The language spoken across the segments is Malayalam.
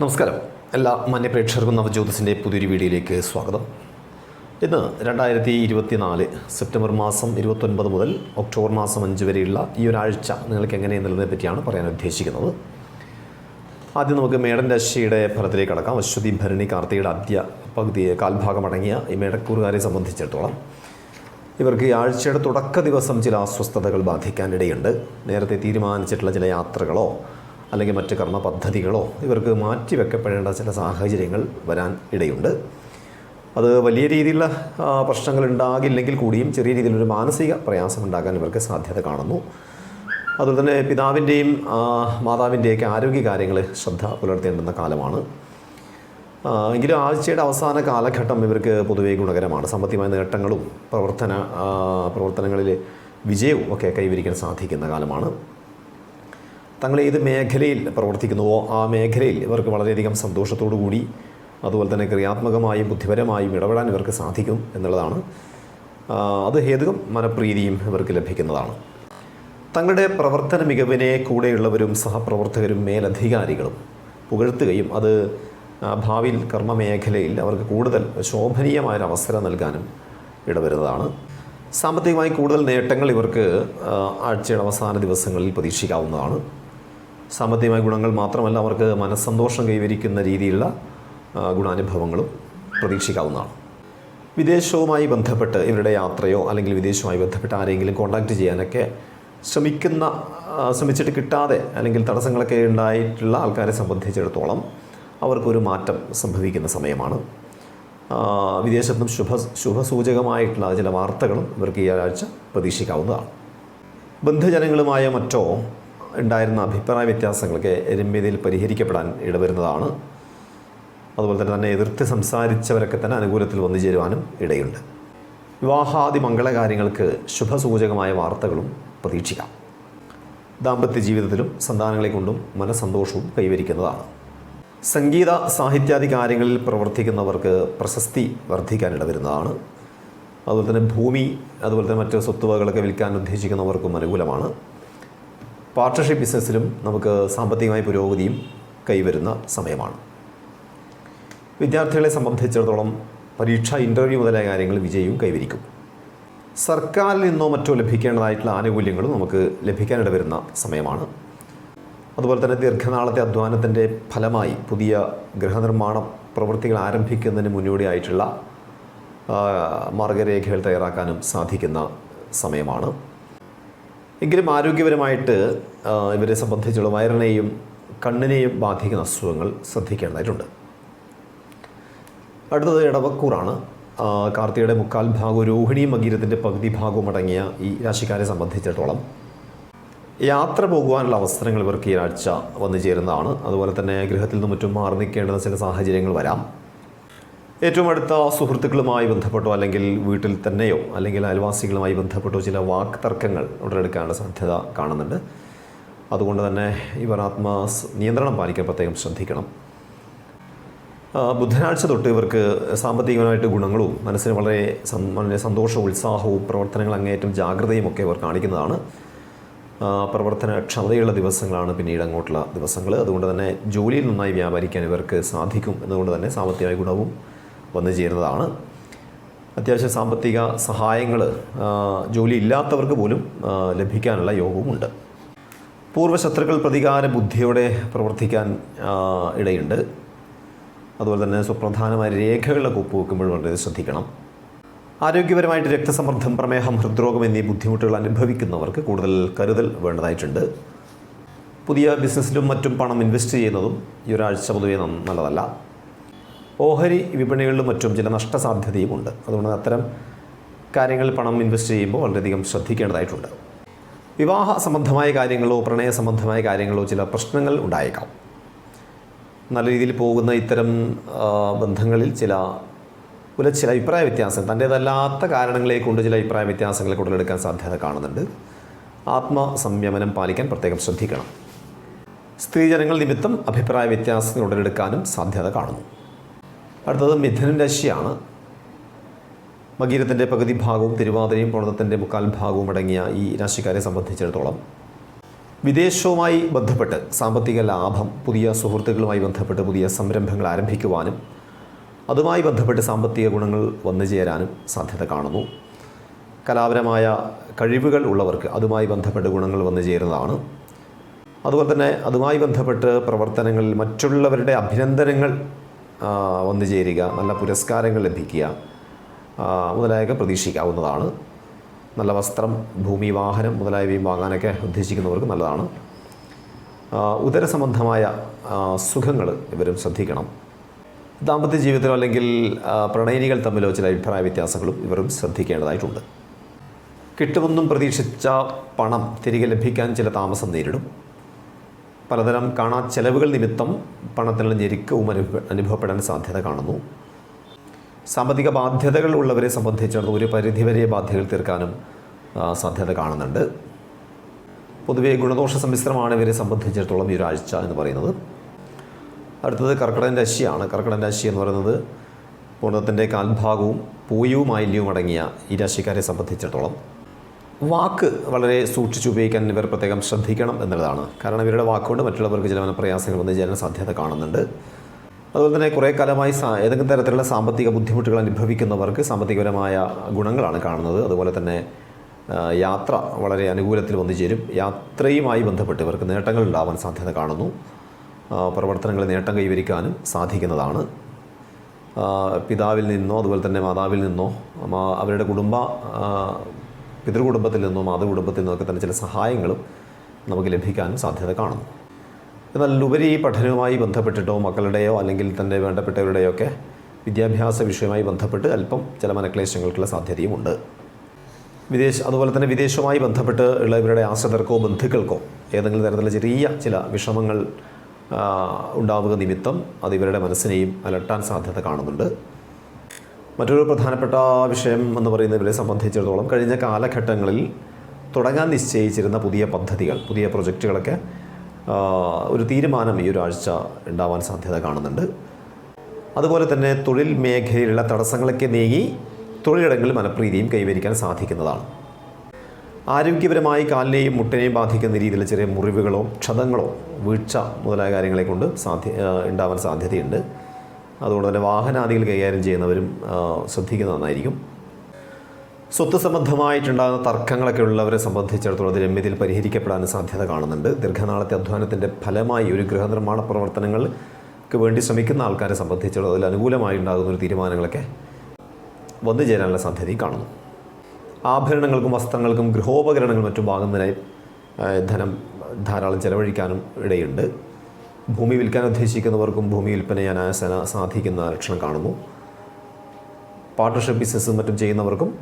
നമസ്കാരം. എല്ലാ മാന്യപ്രേക്ഷകർക്കും നവജ്യോതിസിന്റെ പുതിയൊരു വീഡിയോയിലേക്ക് സ്വാഗതം. ഇന്ന് രണ്ടായിരത്തി ഇരുപത്തിനാല് സെപ്റ്റംബർ മാസം ഇരുപത്തൊൻപത് മുതൽ ഒക്ടോബർ മാസം അഞ്ച് വരെയുള്ള ഈ ഒരാഴ്ച നിങ്ങൾക്ക് എങ്ങനെ എങ്ങനെയെന്നുള്ളതിനെ പറ്റിയാണ് പറയാൻ ഉദ്ദേശിക്കുന്നത്. ആദ്യം നമുക്ക് മേടൻ രാശിയുടെ ഫലത്തിലേക്ക് കടക്കാം. അശ്വതി ഭരണി കാർത്തികയുടെ ആദ്യ പകുതി കാൽഭാഗം അടങ്ങിയ ഈ മേടക്കൂറുകാരെ സംബന്ധിച്ചിടത്തോളം ഇവർക്ക് ഈ ആഴ്ചയുടെ തുടക്ക ദിവസം ചില അസ്വസ്ഥതകൾ ബാധിക്കാനിടയുണ്ട്. നേരത്തെ തീരുമാനിച്ചിട്ടുള്ള ചില യാത്രകളോ അല്ലെങ്കിൽ മറ്റ് കർമ്മ പദ്ധതികളോ ഇവർക്ക് മാറ്റിവെക്കപ്പെടേണ്ട ചില സാഹചര്യങ്ങൾ വരാൻ ഇടയുണ്ട്. അത് വലിയ രീതിയിലുള്ള പ്രശ്നങ്ങൾ ഉണ്ടാകില്ലെങ്കിൽ കൂടിയും ചെറിയ രീതിയിലൊരു മാനസിക പ്രയാസം ഉണ്ടാകാൻ ഇവർക്ക് സാധ്യത കാണുന്നു. അതുപോലെ തന്നെ പിതാവിന്റെയും മാതാവിന്റെയൊക്കെ ആരോഗ്യ കാര്യങ്ങളിൽ ശ്രദ്ധ പുലർത്തേണ്ടുന്ന കാലമാണ്. എങ്കിലും ആഴ്ചയുടെ അവസാന കാലഘട്ടം ഇവർക്ക് പൊതുവേ ഗുണകരമാണ്. സാമ്പത്തികമായ നേട്ടങ്ങളും പ്രവർത്തന പ്രവർത്തനങ്ങളിൽ വിജയവും ഒക്കെ കൈവരിക്കാൻ സാധിക്കുന്ന കാലമാണ്. തങ്ങൾ ഏത് മേഖലയിൽ പ്രവർത്തിക്കുന്നുവോ ആ മേഖലയിൽ ഇവർക്ക് വളരെയധികം കൂടി അതുപോലെ തന്നെ ക്രിയാത്മകമായും ബുദ്ധിപരമായും ഇടപെടാൻ ഇവർക്ക് സാധിക്കും എന്നുള്ളതാണ്. അത് ഹേതുകം മനപ്രീതിയും ഇവർക്ക് ലഭിക്കുന്നതാണ്. തങ്ങളുടെ പ്രവർത്തന മികവിനെ കൂടെയുള്ളവരും സഹപ്രവർത്തകരും മേലധികാരികളും പുകഴ്ത്തുകയും അത് ഭാവിയിൽ കർമ്മ മേഖലയിൽ അവർക്ക് കൂടുതൽ ശോഭനീയമായൊരവസരം നൽകാനും ഇടവരുന്നതാണ്. സാമ്പത്തികമായി കൂടുതൽ നേട്ടങ്ങൾ ഇവർക്ക് ആഴ്ചയുടെ അവസാന ദിവസങ്ങളിൽ പ്രതീക്ഷിക്കാവുന്നതാണ്. സാമ്പത്തികമായ ഗുണങ്ങൾ മാത്രമല്ല അവർക്ക് മനസ്സന്തോഷം കൈവരിക്കുന്ന രീതിയിലുള്ള ഗുണാനുഭവങ്ങളും പ്രതീക്ഷിക്കാവുന്നതാണ്. വിദേശവുമായി ബന്ധപ്പെട്ട് ഇവരുടെ യാത്രയോ അല്ലെങ്കിൽ വിദേശവുമായി ബന്ധപ്പെട്ട് ആരെങ്കിലും കോൺടാക്റ്റ് ചെയ്യാനൊക്കെ ശ്രമിക്കുന്ന ശ്രമിച്ചിട്ട് കിട്ടാതെ അല്ലെങ്കിൽ തടസ്സങ്ങളൊക്കെ ഉണ്ടായിട്ടുള്ള ആൾക്കാരെ സംബന്ധിച്ചിടത്തോളം അവർക്കൊരു മാറ്റം സംഭവിക്കുന്ന സമയമാണ്. വിദേശത്തും ശുഭ ശുഭസൂചകമായിട്ടുള്ള ചില വാർത്തകളും ഇവർക്ക് ഈ ആഴ്ച പ്രതീക്ഷിക്കാവുന്നതാണ്. ബന്ധുജനങ്ങളുമായ മറ്റോ ഉണ്ടായിരുന്ന അഭിപ്രായ വ്യത്യാസങ്ങളൊക്കെ രമ്യതയിൽ പരിഹരിക്കപ്പെടാൻ ഇടവരുന്നതാണ്. അതുപോലെ തന്നെ തന്നെ എതിർത്ത് സംസാരിച്ചവരൊക്കെ തന്നെ അനുകൂലത്തിൽ വന്നു ചേരുവാനും ഇടയുണ്ട്. വിവാഹാദി മംഗളകാര്യങ്ങൾക്ക് ശുഭസൂചകമായ വാർത്തകളും പ്രതീക്ഷിക്കാം. ദാമ്പത്യ ജീവിതത്തിലും സന്താനങ്ങളെ കൊണ്ടും മനസന്തോഷവും കൈവരിക്കുന്നതാണ്. സംഗീത സാഹിത്യാദി കാര്യങ്ങളിൽ പ്രവർത്തിക്കുന്നവർക്ക് പ്രശസ്തി വർദ്ധിക്കാനിടവരുന്നതാണ് അതുപോലെ തന്നെ ഭൂമി അതുപോലെ തന്നെ മറ്റ് സ്വത്തുവകളൊക്കെ വിൽക്കാൻ ഉദ്ദേശിക്കുന്നവർക്കും അനുകൂലമാണ്. പാർട്ട്ണർഷിപ്പ് ബിസിനസ്സിലും നമുക്ക് സാമ്പത്തികമായ പുരോഗതിയും കൈവരുന്ന സമയമാണ്. വിദ്യാർത്ഥികളെ സംബന്ധിച്ചിടത്തോളം പരീക്ഷ ഇന്റർവ്യൂ മുതലായ കാര്യങ്ങൾ വിജയവും കൈവരിക്കും. സർക്കാരിൽ നിന്നോ മറ്റോ ലഭിക്കേണ്ടതായിട്ടുള്ള ആനുകൂല്യങ്ങളും നമുക്ക് ലഭിക്കാനിട വരുന്ന സമയമാണ്. അതുപോലെ തന്നെ ദീർഘനാളത്തെ അധ്വാനത്തിന്റെ ഫലമായി പുതിയ ഗൃഹനിർമ്മാണ പ്രവൃത്തികൾ ആരംഭിക്കുന്നതിന് മുന്നോടിയായിട്ടുള്ള മാർഗരേഖകൾ തയ്യാറാക്കാനും സാധിക്കുന്ന സമയമാണ്. എങ്കിലും ആരോഗ്യപരമായിട്ട് ഇവരെ സംബന്ധിച്ചുള്ള വയറിനെയും കണ്ണിനെയും ബാധിക്കുന്ന അസുഖങ്ങൾ ശ്രദ്ധിക്കേണ്ടതായിട്ടുണ്ട്. അടുത്തത് ഇടവക്കൂറാണ് കാർത്തികയുടെ മുക്കാൽ ഭാഗവും രോഹിണി മകീരത്തിന്റെ പകുതി ഭാഗവും അടങ്ങിയ ഈ രാശിക്കാരെ സംബന്ധിച്ചിടത്തോളം യാത്ര പോകുവാനുള്ള അവസരങ്ങൾ ഇവർക്ക് ഈ ആഴ്ച വന്നു ചേരുന്നതാണ്. അതുപോലെ തന്നെ ഗൃഹത്തിൽ നിന്നും മറ്റും മാറി നിൽക്കേണ്ടുന്ന ചില സാഹചര്യങ്ങൾ വരാം. ഏറ്റവും അടുത്ത സുഹൃത്തുക്കളുമായി ബന്ധപ്പെട്ടോ അല്ലെങ്കിൽ വീട്ടിൽ തന്നെയോ അല്ലെങ്കിൽ അയൽവാസികളുമായി ബന്ധപ്പെട്ടോ ചില വാക്ക് തർക്കങ്ങൾ ഉടലെടുക്കാനുള്ള സാധ്യത കാണുന്നുണ്ട്. അതുകൊണ്ട് തന്നെ ഇവർ ആത്മാ നിയന്ത്രണം പാലിക്കാൻ പ്രത്യേകം ശ്രദ്ധിക്കണം. ബുധനാഴ്ച തൊട്ട് ഇവർക്ക് സാമ്പത്തികമായിട്ട് ഗുണങ്ങളും മനസ്സിന് വളരെ വളരെ സന്തോഷവും ഉത്സാഹവും പ്രവർത്തനങ്ങൾ അങ്ങേയറ്റം ജാഗ്രതയും ഒക്കെ ഇവർ കാണിക്കുന്നതാണ്. പ്രവർത്തന ക്ഷമതയുള്ള ദിവസങ്ങളാണ് പിന്നീട് അങ്ങോട്ടുള്ള ദിവസങ്ങൾ. അതുകൊണ്ട് തന്നെ ജോലിയിൽ നന്നായി വ്യാപരിക്കാൻ ഇവർക്ക് സാധിക്കും. എന്നുകൊണ്ട് തന്നെ സാമ്പത്തികമായ ഗുണവും വന്നു ചേരുന്നതാണ്. അത്യാവശ്യം സാമ്പത്തിക സഹായങ്ങൾ ജോലി ഇല്ലാത്തവർക്ക് പോലും ലഭിക്കാനുള്ള യോഗവുമുണ്ട്. പൂർവശത്രുക്കൾ പ്രതികാര ബുദ്ധിയോടെ പ്രവർത്തിക്കാൻ ഇടയുണ്ട്. അതുപോലെ തന്നെ സുപ്രധാനമായ രേഖകളൊക്കെ ഒപ്പുവെക്കുമ്പോൾ വളരെ ശ്രദ്ധിക്കണം. ആരോഗ്യപരമായിട്ട് രക്തസമ്മർദ്ദം പ്രമേഹം ഹൃദ്രോഗം എന്നീ ബുദ്ധിമുട്ടുകൾ അനുഭവിക്കുന്നവർക്ക് കൂടുതൽ കരുതൽ വേണ്ടതായിട്ടുണ്ട്. പുതിയ ബിസിനസ്സിലും മറ്റും പണം ഇൻവെസ്റ്റ് ചെയ്യുന്നതും ഈ ഒരാഴ്ച പൊതുവെ നല്ലതല്ല. ഓഹരി വിപണികളിലും മറ്റും ചില നഷ്ടസാധ്യതയും ഉണ്ട് അതുകൊണ്ട് അത്തരം കാര്യങ്ങളിൽ പണം ഇൻവെസ്റ്റ് ചെയ്യുമ്പോൾ വളരെയധികം ശ്രദ്ധിക്കേണ്ടതായിട്ടുണ്ട്. വിവാഹ സംബന്ധമായ കാര്യങ്ങളോ പ്രണയ സംബന്ധമായ കാര്യങ്ങളോ ചില പ്രശ്നങ്ങൾ ഉണ്ടായേക്കാം. നല്ല രീതിയിൽ പോകുന്ന ഇത്തരം ബന്ധങ്ങളിൽ ചില ഉല ചില അഭിപ്രായ വ്യത്യാസം തന്റേതല്ലാത്ത കാരണങ്ങളെ കൊണ്ട് ചില അഭിപ്രായ വ്യത്യാസങ്ങൾ ഉടലെടുക്കാൻ സാധ്യത കാണുന്നുണ്ട്. ആത്മസംയമനം പാലിക്കാൻ പ്രത്യേകം ശ്രദ്ധിക്കണം. സ്ത്രീജനങ്ങൾ നിമിത്തം അഭിപ്രായ വ്യത്യാസങ്ങൾ ഉടലെടുക്കാനും സാധ്യത കാണുന്നു. അടുത്തത് മിഥുനൻ രാശിയാണ്. മകീരത്തിന്റെ പകുതി ഭാഗവും തിരുവാതിരയും പുണത്തിന്റെ മുക്കാൽ ഭാഗവും അടങ്ങിയ ഈ രാശിക്കാരെ സംബന്ധിച്ചിടത്തോളം വിദേശവുമായി ബന്ധപ്പെട്ട് സാമ്പത്തിക ലാഭം പുതിയ സുഹൃത്തുക്കളുമായി ബന്ധപ്പെട്ട് പുതിയ സംരംഭങ്ങൾ ആരംഭിക്കുവാനും അതുമായി ബന്ധപ്പെട്ട് സാമ്പത്തിക ഗുണങ്ങൾ വന്നു ചേരാനും സാധ്യത കാണുന്നു. കലാപരമായ കഴിവുകൾ ഉള്ളവർക്ക് അതുമായി ബന്ധപ്പെട്ട് ഗുണങ്ങൾ വന്നു ചേരുന്നതാണ്. അതുപോലെ തന്നെ അതുമായി ബന്ധപ്പെട്ട് പ്രവർത്തനങ്ങളിൽ മറ്റുള്ളവരുടെ അഭിനന്ദനങ്ങൾ വന്നു ചേരുക നല്ല പുരസ്കാരങ്ങൾ ലഭിക്കുക മുതലായൊക്കെ പ്രതീക്ഷിക്കാവുന്നതാണ്. നല്ല വസ്ത്രം ഭൂമി വാഹനം മുതലായവയും വാങ്ങാനൊക്കെ ഉദ്ദേശിക്കുന്നവർക്ക് നല്ലതാണ്. ഉദര സംബന്ധമായ സുഖങ്ങൾ ഇവരും ശ്രദ്ധിക്കണം. ദാമ്പത്യ ജീവിതത്തിലോ അല്ലെങ്കിൽ പ്രണയിനികൾ തമ്മിലോ ചില അഭിപ്രായ വ്യത്യാസങ്ങളും ഇവരും ശ്രദ്ധിക്കേണ്ടതായിട്ടുണ്ട്. കിട്ടുമെന്നും പ്രതീക്ഷിച്ച പണം തിരികെ ലഭിക്കാൻ ചില താമസം നേരിടും. പലതരം കാണാ ചെലവുകൾ നിമിത്തം പണത്തിനുള്ള ഞെരുക്കവും അനുഭവ അനുഭവപ്പെടാൻ സാധ്യത കാണുന്നു. സാമ്പത്തിക ബാധ്യതകൾ ഉള്ളവരെ സംബന്ധിച്ചിടത്തോളം ഒരു പരിധിവരെ ബാധ്യതകൾ തീർക്കാനും സാധ്യത കാണുന്നുണ്ട്. പൊതുവേ ഗുണദോഷ സമ്മിശ്രമാണ് ഇവരെ സംബന്ധിച്ചിടത്തോളം ഈ ഒരാഴ്ച എന്ന് പറയുന്നത്. അടുത്തത് കർക്കിടകൻ രാശിയാണ്. കർക്കിടൻ രാശി എന്ന് പറയുന്നത് പൂർണത്തിന്റെ കാൽഭാഗവും പൂയവും ആയില്യവും അടങ്ങിയ ഈ രാശിക്കാരെ സംബന്ധിച്ചിടത്തോളം. വാക്ക് വളരെ സൂക്ഷിച്ച് ഉപയോഗിക്കാൻ ഇവർ പ്രത്യേകം ശ്രദ്ധിക്കണം എന്നുള്ളതാണ്. കാരണം ഇവരുടെ വാക്കുകൊണ്ട് മറ്റുള്ളവർക്ക് ചില പ്രയാസങ്ങൾ വന്നു ചേരാൻ സാധ്യത കാണുന്നുണ്ട്. അതുപോലെ തന്നെ കുറേ കാലമായി ഏതെങ്കിലും തരത്തിലുള്ള സാമ്പത്തിക ബുദ്ധിമുട്ടുകൾ അനുഭവിക്കുന്നവർക്ക് സാമ്പത്തികപരമായ ഗുണങ്ങളാണ് കാണുന്നത്. അതുപോലെ തന്നെ യാത്ര വളരെ അനുകൂലത്തിൽ വന്നു ചേരും. യാത്രയുമായി ബന്ധപ്പെട്ട് ഇവർക്ക് നേട്ടങ്ങൾ ഉണ്ടാവാൻ സാധ്യത കാണുന്നു. പ്രവർത്തനങ്ങൾ നേട്ടം കൈവരിക്കാനും സാധിക്കുന്നതാണ്. പിതാവിൽ നിന്നോ അതുപോലെ തന്നെ മാതാവിൽ നിന്നോ അവരുടെ കുടുംബ പിതൃകുടുംബത്തിൽ നിന്നോ മാതൃകുടുംബത്തിൽ നിന്നൊക്കെ തന്നെ ചില സഹായങ്ങളും നമുക്ക് ലഭിക്കാനും സാധ്യത കാണുന്നു. എന്നാൽ ഉപരി പഠനവുമായി ബന്ധപ്പെട്ടിട്ടോ മക്കളുടെയോ അല്ലെങ്കിൽ തന്നെ വേണ്ടപ്പെട്ടവരുടെയോ ഒക്കെ വിദ്യാഭ്യാസ വിഷയവുമായി ബന്ധപ്പെട്ട് അല്പം ചില മനക്ലേശങ്ങൾക്കുള്ള സാധ്യതയുമുണ്ട് വിദേശ അതുപോലെ തന്നെ വിദേശവുമായി ബന്ധപ്പെട്ട് ഉള്ള ഇവരുടെ ആശ്രിതർക്കോ ബന്ധുക്കൾക്കോ ഏതെങ്കിലും തരത്തിലുള്ള ചെറിയ ചില വിഷമങ്ങൾ ഉണ്ടാവുക നിമിത്തം അത് ഇവരുടെ മനസ്സിനെയും അലട്ടാൻ സാധ്യത കാണുന്നുണ്ട്. മറ്റൊരു പ്രധാനപ്പെട്ട വിഷയം എന്ന് പറയുന്നത് ഇവരെ സംബന്ധിച്ചിടത്തോളം കഴിഞ്ഞ കാലഘട്ടങ്ങളിൽ തുടങ്ങാൻ നിശ്ചയിച്ചിരുന്ന പുതിയ പദ്ധതികൾ പുതിയ പ്രൊജക്റ്റുകളൊക്കെ ഒരു തീരുമാനം ഈ ഒരാഴ്ച ഉണ്ടാവാൻ സാധ്യത കാണുന്നുണ്ട്. അതുപോലെ തന്നെ തൊഴിൽ മേഖലയിലുള്ള തടസ്സങ്ങളൊക്കെ നീങ്ങി തൊഴിലിടങ്ങളിൽ മനപ്രീതിയും കൈവരിക്കാൻ സാധിക്കുന്നതാണ്. ആരോഗ്യപരമായി കാലിനെയും മുട്ടിനെയും ബാധിക്കുന്ന രീതിയിൽ ചെറിയ മുറിവുകളോ ക്ഷതങ്ങളോ വീഴ്ച മുതലായ കാര്യങ്ങളെ കൊണ്ട് സാധ്യ ഉണ്ടാവാൻ സാധ്യതയുണ്ട്. അതുകൊണ്ട് തന്നെ വാഹനാദികൾ കൈകാര്യം ചെയ്യുന്നവരും ശ്രദ്ധിക്കുന്ന നന്നായിരിക്കും. സ്വത്ത് സംബന്ധമായിട്ടുണ്ടാകുന്ന തർക്കങ്ങളൊക്കെ ഉള്ളവരെ സംബന്ധിച്ചിടത്തോളം അത് രമ്യതയിൽ പരിഹരിക്കപ്പെടാൻ സാധ്യത കാണുന്നുണ്ട്. ദീർഘനാളത്തെ അധ്വാനത്തിന്റെ ഫലമായി ഒരു ഗൃഹനിർമ്മാണ പ്രവർത്തനങ്ങൾക്ക് വേണ്ടി ശ്രമിക്കുന്ന ആൾക്കാരെ സംബന്ധിച്ചിടത്തോളം അതിൽ അനുകൂലമായി ഉണ്ടാകുന്ന ഒരു തീരുമാനങ്ങളൊക്കെ വന്നു ചേരാനുള്ള സാധ്യതയും കാണുന്നു. ആഭരണങ്ങൾക്കും വസ്ത്രങ്ങൾക്കും ഗൃഹോപകരണങ്ങളും മറ്റും വാങ്ങുന്നതിനായി ധനം ധാരാളം ചെലവഴിക്കാനും ഇടയുണ്ട്. ഭൂമി വിൽക്കാൻ ഉദ്ദേശിക്കുന്നവർക്കും ഭൂമി വിൽപ്പന അനായാസന സാധിക്കുന്ന ലക്ഷണം കാണുന്നു. പാർട്ട്ണർഷിപ്പ് ബിസിനസ്സും മറ്റും ചെയ്യുന്നവർക്കും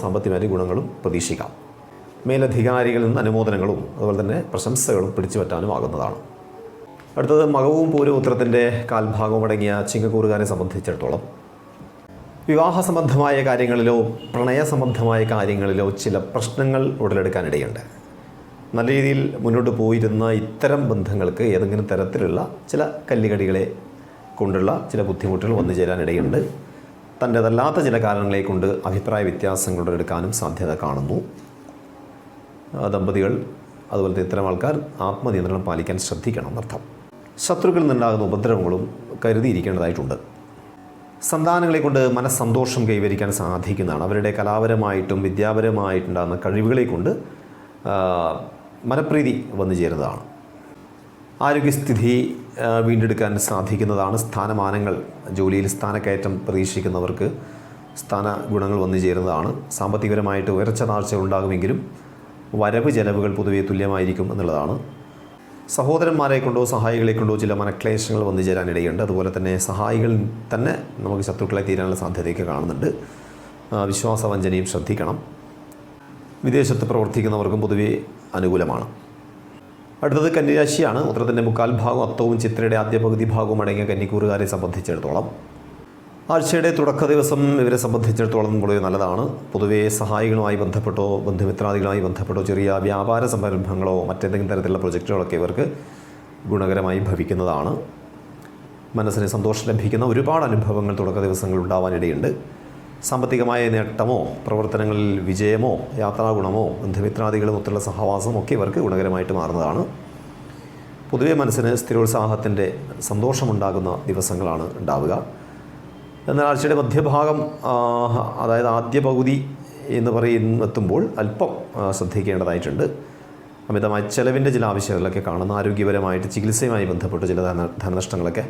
സാമ്പത്തികമായ ഗുണങ്ങളും പ്രതീക്ഷിക്കാം. മേലധികാരികളിൽ നിന്ന് അനുമോദനങ്ങളും അതുപോലെ തന്നെ പ്രശംസകളും പിടിച്ചു പറ്റാനും ആകുന്നതാണ്. അടുത്തത് മകവും പൂരപുത്രത്തിന്റെ കാൽഭാഗവും അടങ്ങിയ ചിങ്ങക്കൂറുകാരെ സംബന്ധിച്ചിടത്തോളം. വിവാഹ സംബന്ധമായ കാര്യങ്ങളിലോ പ്രണയ സംബന്ധമായ കാര്യങ്ങളിലോ ചില പ്രശ്നങ്ങൾ ഉടലെടുക്കാനിടയുണ്ട്. നല്ല രീതിയിൽ മുന്നോട്ട് പോയിരുന്ന ഇത്തരം ബന്ധങ്ങൾക്ക് ഏതെങ്കിലും തരത്തിലുള്ള ചില കല്ലുകടികളെ കൊണ്ടുള്ള ചില ബുദ്ധിമുട്ടുകൾ വന്നു ചേരാനിടയുണ്ട്. തന്റേതല്ലാത്ത ചില കാരണങ്ങളെ കൊണ്ട് അഭിപ്രായ വ്യത്യാസങ്ങൾ എടുക്കാനും സാധ്യത കാണുന്നു. ദമ്പതികൾ അതുപോലത്തെ ഇത്തരം ആൾക്കാർ ആത്മനിയന്ത്രണം പാലിക്കാൻ ശ്രദ്ധിക്കണം എന്നർത്ഥം. ശത്രുക്കളിൽ നിന്നുണ്ടാകുന്ന ഉപദ്രവങ്ങളും കരുതിയിരിക്കേണ്ടതായിട്ടുണ്ട്. സന്താനങ്ങളെ കൊണ്ട് മനസ്സന്തോഷം കൈവരിക്കാൻ സാധിക്കുന്നതാണ്. അവരുടെ കലാപരമായിട്ടും വിദ്യാപരമായിട്ടുണ്ടാകുന്ന കഴിവുകളെ കൊണ്ട് മനപ്രീതി വന്നു ചേരുന്നതാണ്. ആരോഗ്യസ്ഥിതി വീണ്ടെടുക്കാൻ സാധിക്കുന്നതാണ് സ്ഥാനമാനങ്ങൾ. ജോലിയിൽ സ്ഥാനക്കയറ്റം പ്രതീക്ഷിക്കുന്നവർക്ക് സ്ഥാന ഗുണങ്ങൾ വന്നു ചേരുന്നതാണ്. സാമ്പത്തികപരമായിട്ട് ഉയർച്ച താഴ്ച ഉണ്ടാകുമെങ്കിലും വരവ് ചെലവുകൾ പൊതുവെ തുല്യമായിരിക്കും എന്നുള്ളതാണ്. സഹോദരന്മാരെ കൊണ്ടോ സഹായികളെ കൊണ്ടോ ചില മനക്ലേശങ്ങൾ വന്നു ചേരാനിടയുണ്ട്. അതുപോലെ തന്നെ സഹായികൾ തന്നെ നമുക്ക് ശത്രുക്കളെ തീരാനുള്ള സാധ്യതയൊക്കെ കാണുന്നുണ്ട്. വിശ്വാസവഞ്ചനയും ശ്രദ്ധിക്കണം. വിദേശത്ത് പ്രവർത്തിക്കുന്നവർക്കും പൊതുവെ അനുകൂലമാണ്. അടുത്തത് കന്നിരാശിയാണ് ഉത്തരത്തിന്റെ മുക്കാൽ ഭാഗം അത്തവും ചിത്രയുടെ ആദ്യ പകുതി ഭാഗവും അടങ്ങിയ കന്നിക്കൂറുകാരെ സംബന്ധിച്ചിടത്തോളം. ആഴ്ചയുടെ തുടക്ക ദിവസം ഇവരെ സംബന്ധിച്ചിടത്തോളം വളരെ നല്ലതാണ്. പൊതുവേ സഹായികളുമായി ബന്ധപ്പെട്ടോ ബന്ധുമിത്രാദികളുമായി ബന്ധപ്പെട്ടോ ചെറിയ വ്യാപാര സംരംഭങ്ങളോ മറ്റേതെങ്കിലും തരത്തിലുള്ള പ്രൊജക്റ്റുകളൊക്കെ ഇവർക്ക് ഗുണകരമായി ഭവിക്കുന്നതാണ്. മനസ്സിന് സന്തോഷം ലഭിക്കുന്ന ഒരുപാട് അനുഭവങ്ങൾ തുടക്ക ദിവസങ്ങൾ ഉണ്ടാവാനിടയുണ്ട്. സാമ്പത്തികമായ നേട്ടമോ പ്രവർത്തനങ്ങളിൽ വിജയമോ യാത്രാഗുണമോ ബന്ധുമിത്രാദികളുമൊത്തുള്ള സഹവാസമോ ഒക്കെ ഇവർക്ക് ഗുണകരമായിട്ട് മാറുന്നതാണ്. പൊതുവെ മനസ്സിന് സ്ഥിരോത്സാഹത്തിന്റെ സന്തോഷമുണ്ടാകുന്ന ദിവസങ്ങളാണ് ഉണ്ടാവുക. എന്നാൽ ആഴ്ചയുടെ മധ്യഭാഗം അതായത് ആദ്യ പകുതി എന്ന് പറയുന്ന എത്തുമ്പോൾ അല്പം ശ്രദ്ധിക്കേണ്ടതായിട്ടുണ്ട്. അമിതമായ ചിലവിന്റെ ചില ആവശ്യങ്ങളൊക്കെ കാണുന്ന ആരോഗ്യപരമായിട്ട് ചികിത്സയുമായി ബന്ധപ്പെട്ട് ചില ധന ധനനഷ്ടങ്ങളൊക്കെ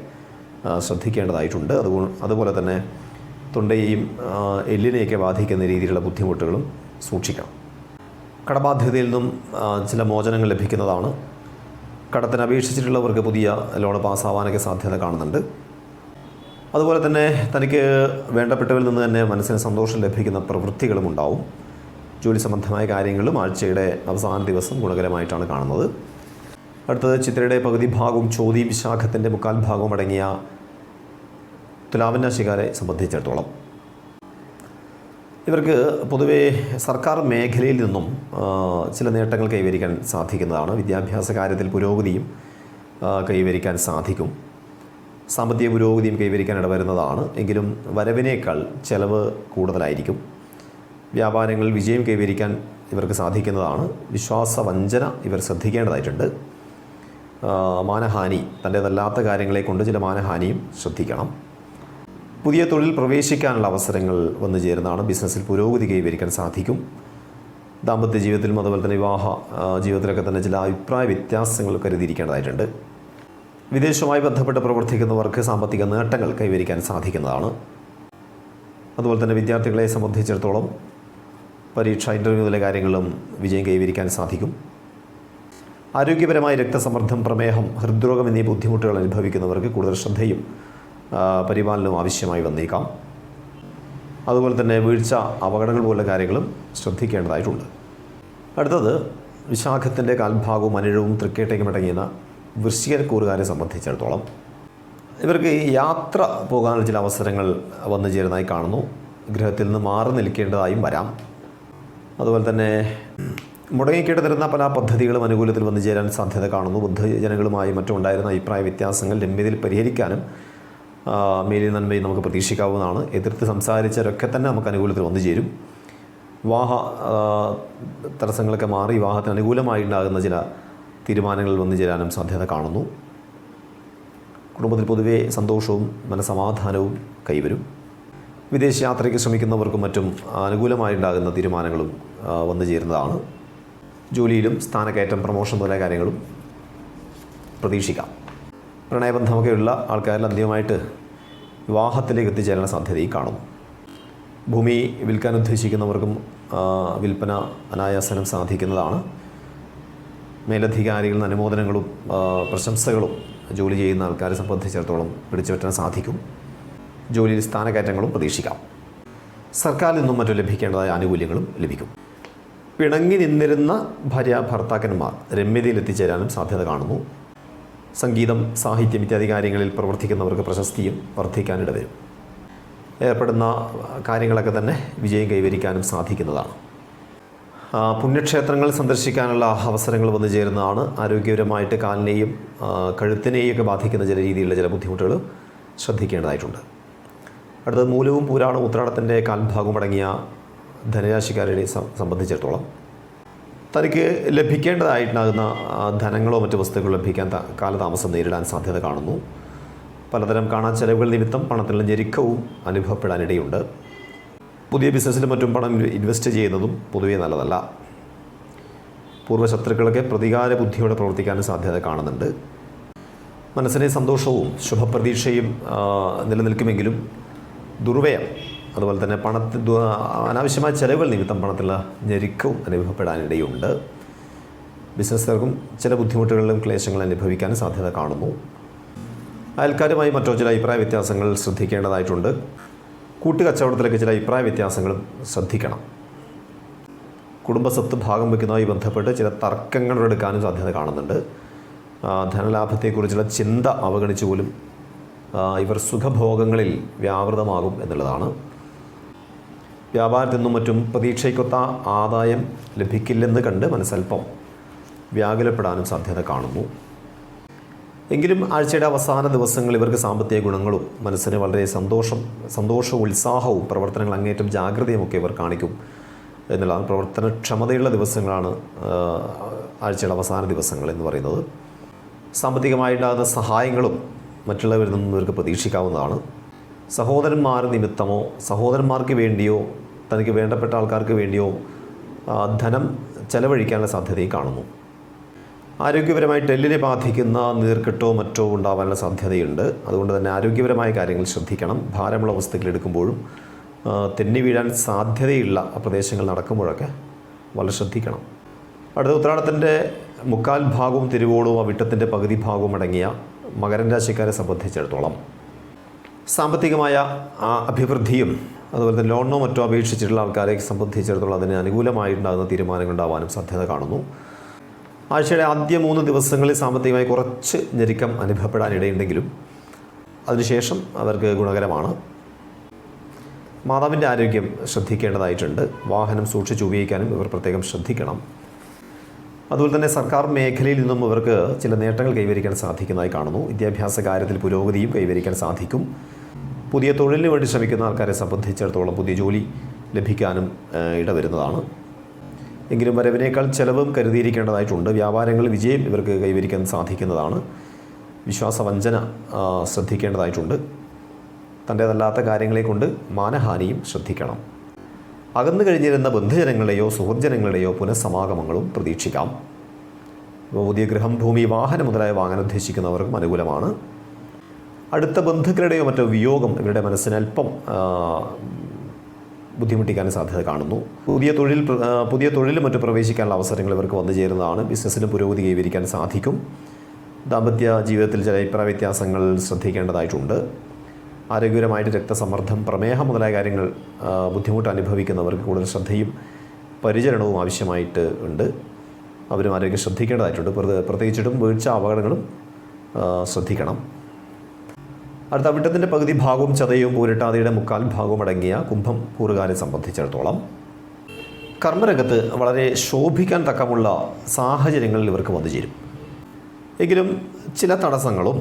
ശ്രദ്ധിക്കേണ്ടതായിട്ടുണ്ട്. അതുപോലെ തന്നെ തൊണ്ടയെയും എല്ലിനെയൊക്കെ ബാധിക്കുന്ന രീതിയിലുള്ള ബുദ്ധിമുട്ടുകളും സൂക്ഷിക്കണം. കടബാധ്യതയിൽ നിന്നും ചില മോചനങ്ങൾ ലഭിക്കുന്നതാണ്. കടത്തിന് അപേക്ഷിച്ചിട്ടുള്ളവർക്ക് പുതിയ ലോൺ പാസ്സാവാനൊക്കെ സാധ്യത കാണുന്നുണ്ട്. അതുപോലെ തന്നെ തനിക്ക് വേണ്ടപ്പെട്ടവരിൽ നിന്ന് തന്നെ മനസ്സിന് സന്തോഷം ലഭിക്കുന്ന പ്രവൃത്തികളും ഉണ്ടാവും. ജോലി സംബന്ധമായ കാര്യങ്ങളും ആഴ്ചയുടെ അവസാന ദിവസം ഗുണകരമായിട്ടാണ് കാണുന്നത്. അടുത്തത് ചിത്രയുടെ പകുതി ഭാഗവും ചോദ്യ വിശാഖത്തിന്റെ മുക്കാൽ ഭാഗവും അടങ്ങിയ തുലാവന്യാശികാരെ സംബന്ധിച്ചിടത്തോളം ഇവർക്ക് പൊതുവേ സർക്കാർ മേഖലയിൽ നിന്നും ചില നേട്ടങ്ങൾ കൈവരിക്കാൻ സാധിക്കുന്നതാണ്. വിദ്യാഭ്യാസ കാര്യത്തിൽ പുരോഗതിയും കൈവരിക്കാൻ സാധിക്കും. സാമ്പത്തിക പുരോഗതിയും കൈവരിക്കാൻ ഇടവരുന്നതാണ്. എങ്കിലും വരവിനേക്കാൾ ചെലവ് കൂടുതലായിരിക്കും. വ്യാപാരങ്ങളിൽ വിജയം കൈവരിക്കാൻ ഇവർക്ക് സാധിക്കുന്നതാണ്. വിശ്വാസ വഞ്ചന ഇവർ ശ്രദ്ധിക്കേണ്ടതായിട്ടുണ്ട്. മാനഹാനി തന്റേതല്ലാത്ത കാര്യങ്ങളെ കൊണ്ട് ചില മാനഹാനിയും ശ്രദ്ധിക്കണം. പുതിയ തൊഴിൽ പ്രവേശിക്കാനുള്ള അവസരങ്ങൾ വന്നു ചേരുന്നതാണ്. ബിസിനസ്സിൽ പുരോഗതി കൈവരിക്കാൻ സാധിക്കും. ദാമ്പത്യ ജീവിതത്തിലും അതുപോലെ തന്നെ വിവാഹ ജീവിതത്തിലൊക്കെ തന്നെ ചില അഭിപ്രായ വ്യത്യാസങ്ങൾ കരുതിയിരിക്കേണ്ടതായിട്ടുണ്ട്. വിദേശവുമായി ബന്ധപ്പെട്ട് പ്രവർത്തിക്കുന്നവർക്ക് സാമ്പത്തിക നേട്ടങ്ങൾ കൈവരിക്കാൻ സാധിക്കുന്നതാണ്. അതുപോലെ തന്നെ വിദ്യാർത്ഥികളെ സംബന്ധിച്ചിടത്തോളം പരീക്ഷ ഇന്റർവ്യൂ നില കാര്യങ്ങളും വിജയം കൈവരിക്കാൻ സാധിക്കും. ആരോഗ്യപരമായ രക്തസമ്മർദ്ദം പ്രമേഹം ഹൃദ്രോഗം എന്നീ ബുദ്ധിമുട്ടുകൾ അനുഭവിക്കുന്നവർക്ക് കൂടുതൽ ശ്രദ്ധയും പരിപാലനവും ആവശ്യമായി വന്നേക്കാം. അതുപോലെ തന്നെ വീഴ്ച അപകടങ്ങൾ പോലുള്ള കാര്യങ്ങളും ശ്രദ്ധിക്കേണ്ടതായിട്ടുണ്ട്. അടുത്തത് വിശാഖത്തിന്റെ കാൽഭാഗവും അനിഴവും തൃക്കേട്ടയ്ക്കും അടങ്ങിയ വൃശ്ചികക്കൂറുകാരെ സംബന്ധിച്ചിടത്തോളം ഇവർക്ക് യാത്ര പോകാനുള്ള ചില അവസരങ്ങൾ വന്നു ചേരുന്നതായി കാണുന്നു. ഗ്രഹത്തിൽ നിന്ന് മാറി നിൽക്കേണ്ടതായും വരാം. അതുപോലെ തന്നെ മുടങ്ങിക്കിടന്നിരുന്ന പല പദ്ധതികളും അനുകൂലത്തിൽ വന്നു ചേരാൻ സാധ്യത കാണുന്നു. ബുദ്ധജനങ്ങളുമായി മറ്റും ഉണ്ടായിരുന്ന അഭിപ്രായ വ്യത്യാസങ്ങൾ രമ്യതയിൽ പരിഹരിക്കാനും മേലിൽ നന്മയും നമുക്ക് പ്രതീക്ഷിക്കാവുന്നതാണ്. എതിർത്ത് സംസാരിച്ചവരൊക്കെ തന്നെ നമുക്ക് അനുകൂലത്തിൽ വന്നു ചേരും. വിവാഹ തടസ്സങ്ങളൊക്കെ മാറി വിവാഹത്തിന് അനുകൂലമായി ഉണ്ടാകുന്ന ചില തീരുമാനങ്ങൾ വന്നു ചേരാനും സാധ്യത കാണുന്നു. കുടുംബത്തിൽ പൊതുവേ സന്തോഷവും മനസമാധാനവും കൈവരും. വിദേശ യാത്രയ്ക്ക് ശ്രമിക്കുന്നവർക്കും മറ്റും അനുകൂലമായുണ്ടാകുന്ന തീരുമാനങ്ങളും വന്നു ചേരുന്നതാണ്. ജോലിയിലും സ്ഥാനക്കയറ്റം പ്രമോഷൻ മുതലായ കാര്യങ്ങളും പ്രതീക്ഷിക്കാം. പ്രണയബന്ധമൊക്കെയുള്ള ആൾക്കാരിൽ അന്തിമമായിട്ട് വിവാഹത്തിലേക്ക് എത്തിച്ചേരാൻ സാധ്യതയും കാണുന്നു. ഭൂമി വിൽക്കാൻ ഉദ്ദേശിക്കുന്നവർക്കും വിൽപ്പന അനായാസനം സാധിക്കുന്നതാണ്. മേലധികാരികളിൽ നിന്ന് അനുമോദനങ്ങളും പ്രശംസകളും ജോലി ചെയ്യുന്ന ആൾക്കാരെ സംബന്ധിച്ചിടത്തോളം പിടിച്ചുപറ്റാൻ സാധിക്കും. ജോലിയിൽ സ്ഥാനക്കയറ്റങ്ങളും പ്രതീക്ഷിക്കാം. സർക്കാരിൽ നിന്നും മറ്റും ലഭിക്കേണ്ടതായ ആനുകൂല്യങ്ങളും ലഭിക്കും. പിണങ്ങി നിന്നിരുന്ന ഭാര്യ ഭർത്താക്കന്മാർ രമ്യതയിൽ എത്തിച്ചേരാനും സാധ്യത കാണുന്നു. സംഗീതം സാഹിത്യം ഇത്യാദി കാര്യങ്ങളിൽ പ്രവർത്തിക്കുന്നവർക്ക് പ്രശസ്തിയും വർദ്ധിക്കാനിട വരും ഏർപ്പെടുന്ന കാര്യങ്ങളൊക്കെ തന്നെ വിജയം കൈവരിക്കാനും സാധിക്കുന്നതാണ്. പുണ്യക്ഷേത്രങ്ങൾ സന്ദർശിക്കാനുള്ള അവസരങ്ങൾ വന്നു ചേരുന്നതാണ്. ആരോഗ്യപരമായിട്ട് കാലിനെയും കഴുത്തിനെയും ഒക്കെ ബാധിക്കുന്ന ചില രീതിയിലുള്ള ചില ബുദ്ധിമുട്ടുകൾ ശ്രദ്ധിക്കേണ്ടതായിട്ടുണ്ട്. അടുത്തത് മൂലവും പുരാണവും ഉത്രാടത്തിന്റെ കാൽഭാഗവും അടങ്ങിയ ധനരാശിക്കാരെ സംബന്ധിച്ചിടത്തോളം തനിക്ക് ലഭിക്കേണ്ടതായിട്ടുണ്ടാകുന്ന ധനങ്ങളോ മറ്റു വസ്തുക്കളോ ലഭിക്കാൻ കാലതാമസം നേരിടാൻ സാധ്യത കാണുന്നു. പലതരം കാണാൻ ചെലവുകൾ നിമിത്തം പണത്തിലുള്ള ഞെരുക്കവും അനുഭവപ്പെടാനിടയുണ്ട്. പുതിയ ബിസിനസ്സിലും മറ്റും പണം ഇൻവെസ്റ്റ് ചെയ്യുന്നതും പൊതുവേ നല്ലതല്ല. പൂർവശത്രുക്കളൊക്കെ പ്രതികാര ബുദ്ധിയോടെ പ്രവർത്തിക്കാൻ സാധ്യത കാണുന്നുണ്ട്. മനസ്സിനെ സന്തോഷവും ശുഭപ്രതീക്ഷയും നിലനിൽക്കുമെങ്കിലും ദുർവ്യയം അതുപോലെ തന്നെ പണത്തിൽ അനാവശ്യമായ ചിലവുകൾ നിമിത്തം പണത്തിലുള്ള ഞെരുക്കവും അനുഭവപ്പെടാനിടയുണ്ട്. ബിസിനസ്സുകാർക്കും ചില ബുദ്ധിമുട്ടുകളിലും ക്ലേശങ്ങളും അനുഭവിക്കാനും സാധ്യത കാണുന്നു. അയൽക്കാരുമായി മറ്റോ ചില അഭിപ്രായ വ്യത്യാസങ്ങൾ ശ്രദ്ധിക്കേണ്ടതായിട്ടുണ്ട്. കൂട്ടുകച്ചവടത്തിലൊക്കെ ചില അഭിപ്രായ വ്യത്യാസങ്ങളും ശ്രദ്ധിക്കണം. കുടുംബസ്വത്ത് ഭാഗം വയ്ക്കുന്നതുമായി ബന്ധപ്പെട്ട് ചില തർക്കങ്ങൾ എടുക്കാനും സാധ്യത കാണുന്നുണ്ട്. ധനലാഭത്തെക്കുറിച്ചുള്ള ചിന്ത അവഗണിച്ചു പോലും ഇവർ സുഖഭോഗങ്ങളിൽ വ്യാവൃതമാകും എന്നുള്ളതാണ്. വ്യാപാരത്തിൽ നിന്നും മറ്റും പ്രതീക്ഷയ്ക്കൊത്ത ആദായം ലഭിക്കില്ലെന്ന് കണ്ട് മനസ്സൽപ്പം വ്യാകുലപ്പെടാനും സാധ്യത കാണുന്നു. എങ്കിലും ആഴ്ചയുടെ അവസാന ദിവസങ്ങൾ ഇവർക്ക് സാമ്പത്തിക ഗുണങ്ങളും മനസ്സിന് വളരെ സന്തോഷം സന്തോഷവും ഉത്സാഹവും പ്രവർത്തനങ്ങൾ അങ്ങേറ്റം ജാഗ്രതയുമൊക്കെ ഇവർ കാണിക്കും എന്നുള്ളതാണ് പ്രവർത്തനക്ഷമതയുള്ള ദിവസങ്ങളാണ് ആഴ്ചയുടെ അവസാന ദിവസങ്ങൾ എന്ന് പറയുന്നത്. സാമ്പത്തികമായിട്ടുണ്ടാകുന്ന സഹായങ്ങളും മറ്റുള്ളവരിൽ നിന്നും ഇവർക്ക് പ്രതീക്ഷിക്കാവുന്നതാണ്. സഹോദരന്മാർ നിമിത്തമോ സഹോദരന്മാർക്ക് വേണ്ടിയോ തനിക്ക് വേണ്ടപ്പെട്ട ആൾക്കാർക്ക് വേണ്ടിയോ ധനം ചെലവഴിക്കാനുള്ള സാധ്യതയും കാണുന്നു. ആരോഗ്യപരമായി ടെല്ലിനെ ബാധിക്കുന്ന നീർക്കെട്ടോ മറ്റോ ഉണ്ടാവാനുള്ള സാധ്യതയുണ്ട്. അതുകൊണ്ട് തന്നെ ആരോഗ്യപരമായ കാര്യങ്ങൾ ശ്രദ്ധിക്കണം. ഭാരമുള്ള വസ്തുക്കൾ എടുക്കുമ്പോഴും തെന്നി വീഴാൻ സാധ്യതയുള്ള പ്രദേശങ്ങൾ നടക്കുമ്പോഴൊക്കെ വളരെ ശ്രദ്ധിക്കണം. അടുത്ത ഉത്രാടത്തിന്റെ മുക്കാൽ ഭാഗവും തിരുവോളവും ആ വിട്ടത്തിന്റെ പകുതി ഭാഗവും അടങ്ങിയ മകരൻ രാശിക്കാരെ സംബന്ധിച്ചിടത്തോളം സാമ്പത്തികമായ അഭിവൃദ്ധിയും അതുപോലെ തന്നെ ലോണിനോ മറ്റോ അപേക്ഷിച്ചിട്ടുള്ള ആൾക്കാരെ സംബന്ധിച്ചിടത്തോളം അതിന് അനുകൂലമായിട്ടുണ്ടാകുന്ന തീരുമാനങ്ങൾ ഉണ്ടാവാനും സാധ്യത കാണുന്നു. ആഴ്ചയുടെ ആദ്യ മൂന്ന് ദിവസങ്ങളിൽ സാമ്പത്തികമായി കുറച്ച് ഞെരുക്കം അനുഭവപ്പെടാനിടയുണ്ടെങ്കിലും അതിനുശേഷം അവർക്ക് ഗുണകരമാണ്. മാതാവിന്റെ ആരോഗ്യം ശ്രദ്ധിക്കേണ്ടതായിട്ടുണ്ട്. വാഹനം സൂക്ഷിച്ച് ഉപയോഗിക്കാനും ഇവർ പ്രത്യേകം ശ്രദ്ധിക്കണം. അതുപോലെ തന്നെ സർക്കാർ മേഖലയിൽ നിന്നും ഇവർക്ക് ചില നേട്ടങ്ങൾ കൈവരിക്കാൻ സാധിക്കുന്നതായി കാണുന്നു. വിദ്യാഭ്യാസ കാര്യത്തിൽ പുരോഗതിയും കൈവരിക്കാൻ സാധിക്കും. പുതിയ തൊഴിലിന് വേണ്ടി ശ്രമിക്കുന്ന ആൾക്കാരെ സംബന്ധിച്ചിടത്തോളം പുതിയ ജോലി ലഭിക്കാനും ഇടവരുന്നതാണ്. എങ്കിലും വരവിനേക്കാൾ ചെലവും കരുതിയിരിക്കേണ്ടതായിട്ടുണ്ട്. വ്യാപാരങ്ങളിൽ വിജയം ഇവർക്ക് കൈവരിക്കാൻ സാധിക്കുന്നതാണ്. വിശ്വാസവഞ്ചന ശ്രദ്ധിക്കേണ്ടതായിട്ടുണ്ട്. തന്റേതല്ലാത്ത കാര്യങ്ങളെ കൊണ്ട് മാനഹാനിയും ശ്രദ്ധിക്കണം. അകന്നു കഴിഞ്ഞിരുന്ന ബന്ധുജനങ്ങളുടെയോ സുഹൃജനങ്ങളുടെയോ പുനഃസമാഗമങ്ങളും പ്രതീക്ഷിക്കാം. പുതിയ ഗൃഹം ഭൂമി വാഹനം മുതലായ വാങ്ങാൻ ഉദ്ദേശിക്കുന്നവർക്കും അനുകൂലമാണ്. അടുത്ത ബന്ധുക്കളുടെയോ മറ്റോ വിയോഗം ഇവരുടെ മനസ്സിന് അല്പം ബുദ്ധിമുട്ടിക്കാൻ സാധ്യത കാണുന്നു. പുതിയ തൊഴിൽ പുതിയ തൊഴിൽ മറ്റു പ്രവേശിക്കാനുള്ള അവസരങ്ങൾ ഇവർക്ക് വന്നു ചേരുന്നതാണ്. ബിസിനസ്സിന് പുരോഗതി കൈവരിക്കാൻ സാധിക്കും. ദാമ്പത്യ ജീവിതത്തിൽ ചില അഭിപ്രായ വ്യത്യാസങ്ങൾ ശ്രദ്ധിക്കേണ്ടതായിട്ടുണ്ട്. ആരോഗ്യപരമായിട്ട് രക്തസമ്മർദ്ദം പ്രമേഹം മുതലായ കാര്യങ്ങൾ ബുദ്ധിമുട്ട് അനുഭവിക്കുന്നവർക്ക് കൂടുതൽ ശ്രദ്ധയും പരിചരണവും ആവശ്യമായിട്ട് ഉണ്ട്. അവരും ആരോഗ്യം ശ്രദ്ധിക്കേണ്ടതായിട്ടുണ്ട്. പ്രത്- പ്രത്യേകിച്ചിട്ടും വീഴ്ച അപകടങ്ങളും ശ്രദ്ധിക്കണം. അടുത്ത അവിട്ടത്തിന്റെ പകുതി ഭാഗവും ചതയും പൂരിട്ടാതിയുടെ മുക്കാൽ ഭാഗവും അടങ്ങിയ കുംഭം കൂറുകാരെ സംബന്ധിച്ചിടത്തോളം കർമ്മരംഗത്ത് വളരെ ശോഭിക്കാൻ തക്കമുള്ള സാഹചര്യങ്ങളിൽ ഇവർക്ക് വന്നു ചേരും. എങ്കിലും ചില തടസ്സങ്ങളും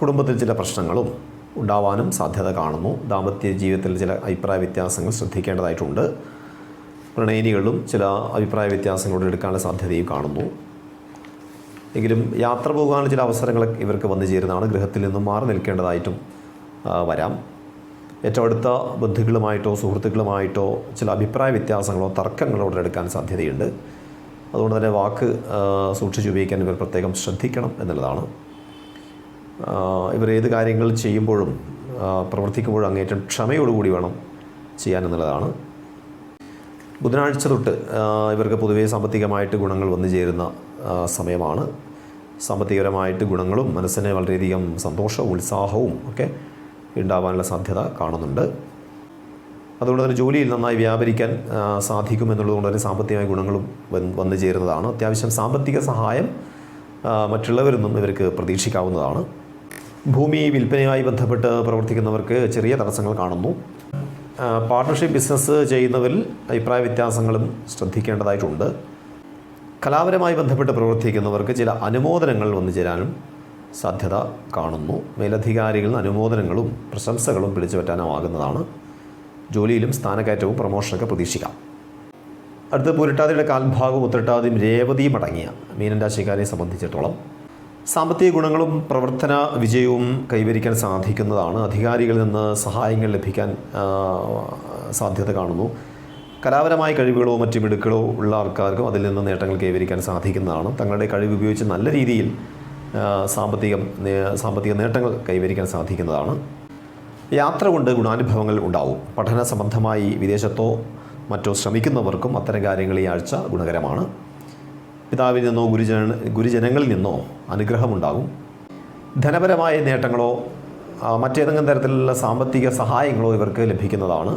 കുടുംബത്തിൽ ചില പ്രശ്നങ്ങളും ഉണ്ടാവാനും സാധ്യത കാണുന്നു. ദാമ്പത്യ ജീവിതത്തിൽ ചില അഭിപ്രായ വ്യത്യാസങ്ങൾ ശ്രദ്ധിക്കേണ്ടതായിട്ടുണ്ട്. പ്രണയിനികളും ചില അഭിപ്രായ വ്യത്യാസങ്ങളോട് എടുക്കാനുള്ള സാധ്യതയും കാണുന്നു. എങ്കിലും യാത്ര പോകാനുള്ള ചില അവസരങ്ങൾ ഇവർക്ക് വന്നു ചേരുന്നതാണ്. ഗൃഹത്തിൽ നിന്നും മാറി നിൽക്കേണ്ടതായിട്ടും വരാം. ഏറ്റവും അടുത്ത ബന്ധുക്കളുമായിട്ടോ സുഹൃത്തുക്കളുമായിട്ടോ ചില അഭിപ്രായ വ്യത്യാസങ്ങളോ തർക്കങ്ങളോ ഉടലെടുക്കാൻ സാധ്യതയുണ്ട്. അതുകൊണ്ട് തന്നെ വാക്ക് സൂക്ഷിച്ചു സൂക്ഷിച്ച് ഉപയോഗിക്കാൻ ഇവർ പ്രത്യേകം ശ്രദ്ധിക്കണം എന്നുള്ളതാണ്. ഇവർ ഏത് കാര്യങ്ങൾ ചെയ്യുമ്പോഴും പ്രവർത്തിക്കുമ്പോഴും അങ്ങേറ്റം ക്ഷമയോടുകൂടി വേണം ചെയ്യാൻ എന്നുള്ളതാണ്. ബുധനാഴ്ച തൊട്ട് ഇവർക്ക് പൊതുവേ സാമ്പത്തികമായിട്ട് ഗുണങ്ങൾ വന്നു ചേരുന്ന സമയമാണ്. സാമ്പത്തികപരമായിട്ട് ഗുണങ്ങളും മനസ്സിന് വളരെയധികം സന്തോഷവും ഉത്സാഹവും ഒക്കെ ഉണ്ടാവാനുള്ള സാധ്യത കാണുന്നുണ്ട്. അതുകൊണ്ട് തന്നെ ജോലിയിൽ നന്നായി വ്യാപരിക്കാൻ സാധിക്കും എന്നുള്ളതുകൊണ്ട് തന്നെ സാമ്പത്തികമായ ഗുണങ്ങളും വന്ന് ചേരുന്നതാണ്. അത്യാവശ്യം സാമ്പത്തിക സഹായം മറ്റുള്ളവരിൽ നിന്നും ഇവർക്ക് പ്രതീക്ഷിക്കാവുന്നതാണ്. ഭൂമി വിൽപ്പനയുമായി ബന്ധപ്പെട്ട് പ്രവർത്തിക്കുന്നവർക്ക് ചെറിയ തടസ്സങ്ങൾ കാണുന്നു. പാർട്ട്ണർഷിപ്പ് ബിസിനസ് ചെയ്യുന്നവരിൽ അഭിപ്രായ വ്യത്യാസങ്ങളും ശ്രദ്ധിക്കേണ്ടതായിട്ടുണ്ട്. കലാപരമായി ബന്ധപ്പെട്ട് പ്രവർത്തിക്കുന്നവർക്ക് ചില അനുമോദനങ്ങൾ വന്നു ചേരാനും സാധ്യത കാണുന്നു. മേലധികാരികളിൽ അനുമോദനങ്ങളും പ്രശംസകളും പിടിച്ചു ജോലിയിലും സ്ഥാനക്കയറ്റവും പ്രമോഷനൊക്കെ പ്രതീക്ഷിക്കാം. അടുത്ത പുരട്ടാതിയുടെ കാൽഭാഗവും ഉത്തരട്ടാതിയും രേവതിയും അടങ്ങിയ മീനൻ രാശിക്കാരെ സംബന്ധിച്ചിടത്തോളം സാമ്പത്തിക ഗുണങ്ങളും പ്രവർത്തന വിജയവും കൈവരിക്കാൻ സാധിക്കുന്നതാണ്. അധികാരികളിൽ നിന്ന് സഹായങ്ങൾ ലഭിക്കാൻ സാധ്യത കാണുന്നു. കലാപരമായ കഴിവുകളോ മറ്റു മിടുക്കളോ ഉള്ള ആൾക്കാർക്കും അതിൽ നിന്ന് നേട്ടങ്ങൾ കൈവരിക്കാൻ സാധിക്കുന്നതാണ്. തങ്ങളുടെ കഴിവ് ഉപയോഗിച്ച് നല്ല രീതിയിൽ സാമ്പത്തിക സാമ്പത്തികം നേട്ടങ്ങൾ കൈവരിക്കാൻ സാധിക്കുന്നതാണ്. യാത്ര കൊണ്ട് ഗുണാനുഭവങ്ങൾ ഉണ്ടാവും. പഠന സംബന്ധമായി വിദേശത്തോ മറ്റോ ശ്രമിക്കുന്നവർക്കും അത്തരം കാര്യങ്ങൾ ഈ ആഴ്ച ഗുണകരമാണ്. പിതാവിൽ നിന്നോ ഗുരുജന ഗുരുജനങ്ങളിൽ നിന്നോ അനുഗ്രഹമുണ്ടാകും. ധനപരമായ നേട്ടങ്ങളോ മറ്റേതെങ്കിലും തരത്തിലുള്ള സാമ്പത്തിക സഹായങ്ങളോ ഇവർക്ക് ലഭിക്കുന്നതാണ്.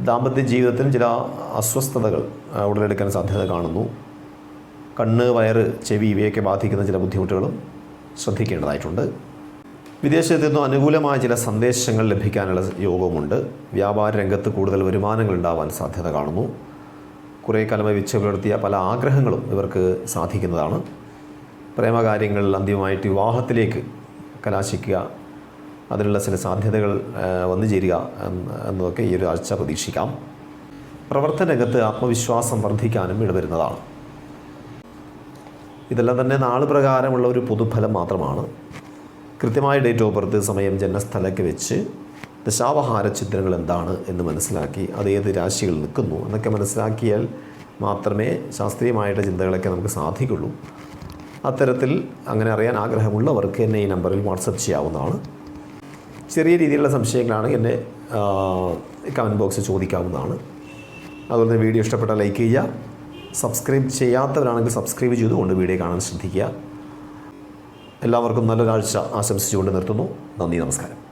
ദാമ്പത്യ ജീവിതത്തിൽ ചില അസ്വസ്ഥതകൾ ഉടലെടുക്കാൻ സാധ്യത കാണുന്നു. കണ്ണ് വയറ് ചെവി ഇവയൊക്കെ ബാധിക്കുന്ന ചില ബുദ്ധിമുട്ടുകളും ശ്രദ്ധിക്കേണ്ടതായിട്ടുണ്ട്. വിദേശത്ത് നിന്നും അനുകൂലമായ ചില സന്ദേശങ്ങൾ ലഭിക്കാനുള്ള യോഗവുമുണ്ട്. വ്യാപാര രംഗത്ത് കൂടുതൽ വരുമാനങ്ങൾ ഉണ്ടാവാൻ സാധ്യത കാണുന്നു. കുറേ കാലമായി വെച്ച് പുലർത്തിയ പല ആഗ്രഹങ്ങളും ഇവർക്ക് സാധിക്കുന്നതാണ്. പ്രേമകാര്യങ്ങളിൽ അന്തിമമായിട്ട് വിവാഹത്തിലേക്ക് കലാശിക്കുക അതിനുള്ള ചില സാധ്യതകൾ വന്നു ചേരുക എന്നതൊക്കെ ഈ ഒരു ആഴ്ച പ്രതീക്ഷിക്കാം. പ്രവർത്തന രംഗത്ത് ആത്മവിശ്വാസം വർദ്ധിക്കാനും ഇടവരുന്നതാണ്. ഇതെല്ലാം തന്നെ നാൾ പ്രകാരമുള്ള ഒരു പൊതുഫലം മാത്രമാണ്. കൃത്യമായ ഡേറ്റ് ഓഫ് ബർത്ത് സമയം ജന്മസ്ഥലമൊക്കെ വെച്ച് ദശാവഹാര ചിത്രങ്ങൾ എന്താണ് എന്ന് മനസ്സിലാക്കി അത് ഏത് രാശികളിൽ നിൽക്കുന്നു എന്നൊക്കെ മനസ്സിലാക്കിയാൽ മാത്രമേ ശാസ്ത്രീയമായിട്ട് ചിന്തകളൊക്കെ നമുക്ക് സാധിക്കുള്ളൂ. അത്തരത്തിൽ അങ്ങനെ അറിയാൻ ആഗ്രഹമുള്ളവർക്ക് എന്നെ ഈ നമ്പറിൽ വാട്സപ്പ് ചെയ്യാവുന്നതാണ്. ചെറിയ രീതിയിലുള്ള സംശയങ്ങളാണ് എന്നെ കമന്റ് ബോക്സിൽ ചോദിക്കാവുന്നതാണ്. അതുപോലെ തന്നെ വീഡിയോ ഇഷ്ടപ്പെട്ടാൽ ലൈക്ക് ചെയ്യുക. സബ്സ്ക്രൈബ് ചെയ്യാത്തവരാണെങ്കിൽ സബ്സ്ക്രൈബ് ചെയ്തുകൊണ്ട് വീഡിയോ കാണാൻ ശ്രദ്ധിക്കുക. എല്ലാവർക്കും നല്ലൊരാഴ്ച ആശംസിച്ചുകൊണ്ട് നിർത്തുന്നു. നന്ദി നമസ്കാരം.